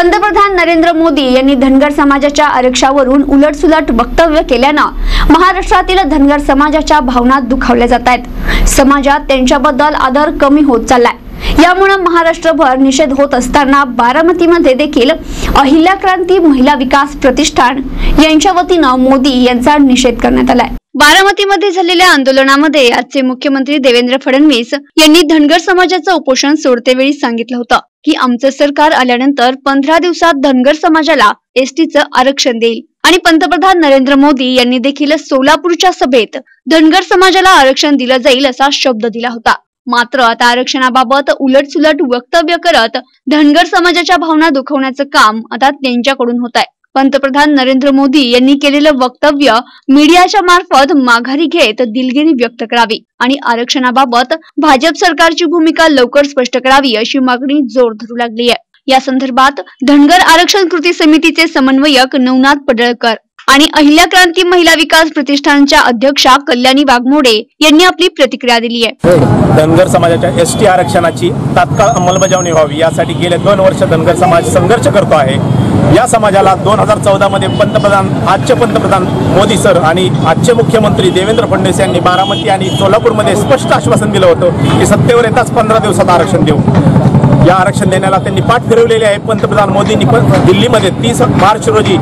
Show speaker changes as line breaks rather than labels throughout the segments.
पंतप्रधान नरेंद्र मोदी यांनी धनगर समाजाच्या आरक्षावरून उलटसुलट वक्तव्य केल्यानं महाराष्ट्रातील धनगर समाजाच्या भावना दुखावल्या जात आहेत. समाजात त्यांच्याबद्दल आदर कमी होत चाललाय. यामुळे महाराष्ट्रभर निषेध होत असताना बारामतीमध्ये देखील अहिल्या क्रांती महिला विकास प्रतिष्ठान यांच्या वतीनं मोदी यांचा निषेध करण्यात आलाय. बारामतीमध्ये झालेल्या आंदोलनामध्ये आजचे मुख्यमंत्री देवेंद्र फडणवीस यांनी धनगर समाजाचं उपोषण सोडतेवेळी सांगितलं होतं. की आमचं सरकार आल्यानंतर पंधरा दिवसात धनगर समाजाला एसटीचं आरक्षण देईल. आणि पंतप्रधान नरेंद्र मोदी यांनी देखील सोलापूरच्या सभेत धनगर समाजाला आरक्षण दिलं जाईल असा शब्द दिला होता. मात्र आता आरक्षणाबाबत उलटसुलट वक्तव्य करत धनगर समाजाच्या भावना दुखवण्याचं काम आता त्यांच्याकडून होत आहे. पंतप्रधान नरेंद्र मोदी यांनी केलेलं वक्तव्य मीडियाच्या मार्फत माघारी घेत दिलगिरी व्यक्त करावी आणि आरक्षणाबाबत भाजप सरकारची भूमिका लवकर स्पष्ट करावी अशी मागणी जोर धरू लागली आहे. या संदर्भात धनगर आरक्षण कृती समितीचे समन्वयक नवनाथ पडळकर आणि अहिल्या क्रांती महिला विकास प्रतिष्ठानच्या अध्यक्षा कल्याणी वाघमोडे यांनी आपली प्रतिक्रिया दिली आहे.
धनगर समाजाच्या एस टी आरक्षणाची तात्काळ अंमलबजावणी व्हावी. यासाठी गेले दोन वर्ष धनगर समाज संघर्ष करतो आहे. या समाजाला दोन हजार चौदामध्ये पंतप्रधान आजचे पंतप्रधान मोदी सर आणि आजचे मुख्यमंत्री देवेंद्र फडणवीस यांनी बारामती आणि सोलापूरमध्ये स्पष्ट आश्वासन दिलं होतं की सत्तेवर येताच पंधरा दिवसात आरक्षण देऊ. या आरक्षण देण्याला त्यांनी पाठ फिरवलेली आहे. पंतप्रधान मोदींनी पण दिल्लीमध्ये तीस मार्च रोजी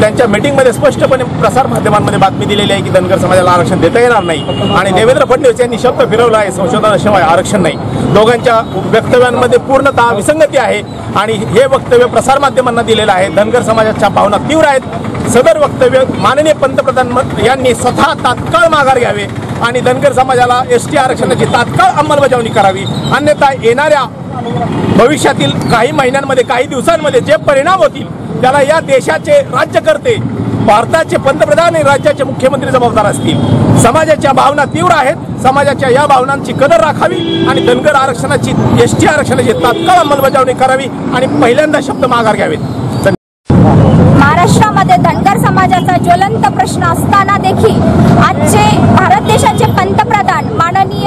त्यांच्या मीटिंगमध्ये स्पष्टपणे प्रसार माध्यमांमध्ये बातमी दिलेली आहे की धनगर समाजाला आरक्षण देता येणार नाही. आणि देवेंद्र फडणवीस यांनी शब्द फिरवला आहे संशोधनाशिवाय आरक्षण नाही. दोघांच्या वक्तव्यांमध्ये पूर्णतः विसंगती आहे आणि हे वक्तव्य प्रसारमाध्यमांना दिलेलं आहे. धनगर समाजाच्या भावना तीव्र आहेत. सदर वक्तव्य माननीय पंतप्रधान यांनी स्वतः तात्काळ माघार घ्यावे. आणि धनगर समाजाला एस टी आरक्षणाची तात्काळ अंमलबजावणी करावी. अन्यथा येणाऱ्या भविष्यातील काही महिन्यांमध्ये काही दिवसांमध्ये जे परिणाम होतील त्याला या देशाचे राज्यकर्ते भारताचे पंतप्रधान आणि राज्याचे मुख्यमंत्री जबाबदार असतील. समाजाच्या भावना तीव्र आहेत. समाजाच्या या भावनांची कदर राखावी आणि धनगर आरक्षणाची एस टी आरक्षणाची तात्काळ अंमलबजावणी करावी आणि पहिल्यांदा शब्द माघार घ्यावेत.
महाराष्ट्रामध्ये धनगर समाजाचा ज्वलंत प्रश्न असताना देखील आजचे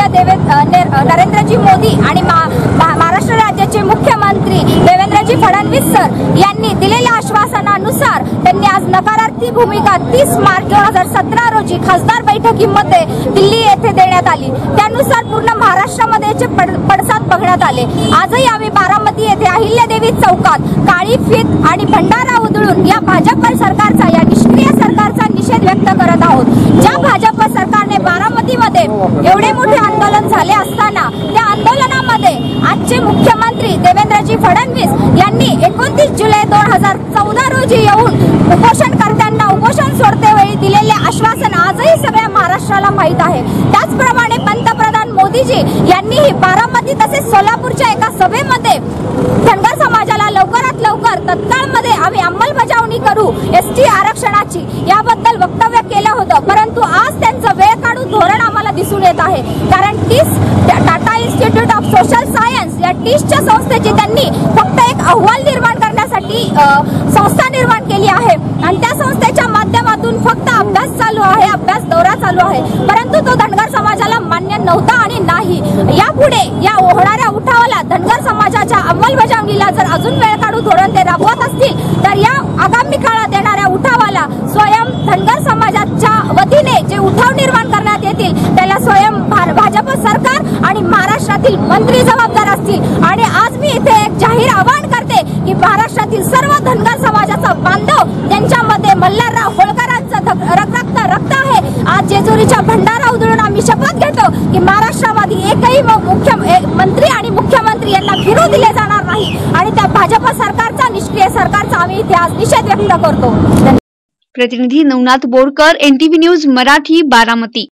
माननीय देवे नरेंद्रजी मोदी आणि मा- मा- महाराष्ट्र राज्याचे मुख्यमंत्री देवेंद्रजी फडणवीस सर यांनी दिलेल्या आश्वासनानुसार त्यांनी आज नकारार्थी भूमिका तीस मार्च दोन हजार सतरा रोजी खासदार बैठकीमध्ये दिल्ली येथे देण्यात आली. त्यानुसार पूर्ण महाराष्ट्रामध्ये याचे पड पडसाद बघण्यात आले. आजही आम्ही बारामती येथे अहिल्यादेवी चौकात काळी फीत आणि भंडारा उधळून या भाजप सरकारचा या निष्क्रिय सरकारचा निषेध व्यक्त करत आहोत. ज्या भाजप सरकारने बारामतीमध्ये एवढे मोठे आंदोलन झाले असताना त्या आंदोलनामध्ये आजचे मुख्यमंत्री देवेंद्रजी फडणवीस यांनी एकोणतीस जुलै दोन हजार चौदा रोजी येऊन उपोषणकर्त्यांना उपोषण सोडतेवेळी दिलेले आश्वासन आजही सगळ्या महाराष्ट्राला माहीत आहे. त्याचप्रमाणे पंतप्रधान मोदीजी यांनीही बारामती तसेच सोलापूरच्या एका सभेमध्ये धनगर समाजाला लवकरात लवकर तत्काळमध्ये आम्ही अंमलबजावणी करू एस टी आरक्षणाची याबद्दल वक्तव्य केलं होतं. परंतु आज त्यांचं वेळ काढून धोरण दिसून येत आहे. कारण TISS Tata institute of social science या टीसच्या संस्थेची त्यांनी फक्त एक अहवाल निर्माण करण्यासाठी संस्था निर्माण केली आहे. आणि त्या संस्थेच्या माध्यमातून फक्त अभ्यास चालू आहे अभ्यास दौरा चालू आहे. परंतु तो धनगर समाजाला मान्य नव्हता आणि नाही. यापुढे या होणाऱ्या उठावाला धनगर समाजाच्या अंमलबजावणीला जर अजून वेळ काढू धोरण ते राबवत असतील तर या आगामी काळात येणाऱ्या उठावाला स्वयं धनगर समाजाच्या वतीने जे उठाव निर्माण करण्यात येतील त्याला स्वयं भा- भाजप सरकार आणि महाराष्ट्रातील मंत्री जबाबदार असतील आणि आज मी इथे एक जाहीर आवाहन करते की समाजातील सर्व धनगर समाजाचा बांधव त्यांच्यामध्ये मल्हारराव होळकरांचं रक्त रक्ताक्त रक्त आहे. आज जेजुरीच्या भंडारा उधळून आम्ही शपथ घेतो की महाराष्ट्रामध्ये एकही मुख्य मंत्री आणि मुख्यमंत्री यांना फिरू दिले जाणार नाही. आणि त्या भाजप सरकारचा निष्क्रिय सरकारचा आम्ही इतिहास निषेध व्यक्त करतो.
प्रतिनिधी नवनाथ बोरकर एनटीव्ही न्यूज मराठी बारामती.